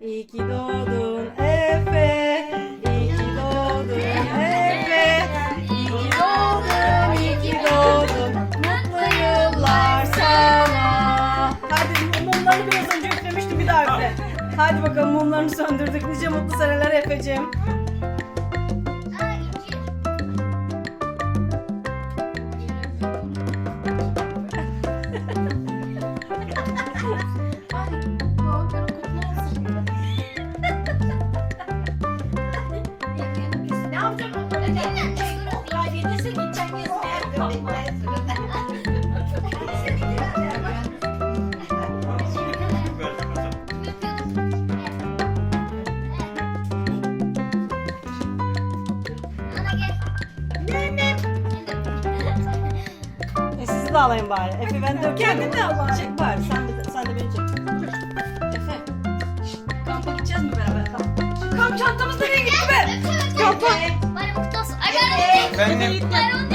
İyi ki doğdun Efe. İyi ki doğdun Efe. İyi ki doğdun, iyi ki doğdun. Mutlu yıllar sana. Hadi mumları biraz önce üflemiştim bir daha üfle. Hadi bakalım mumlarını söndürdük. Nice mutlu seneler Efe'cim. Sizi de alayım bari. Efe ben de kendin de al. Çek bari. Sen de, sen de beni çek. Efe. Kampa gideceğiz mi beraber? Kamp çantamız Vai, né? vai.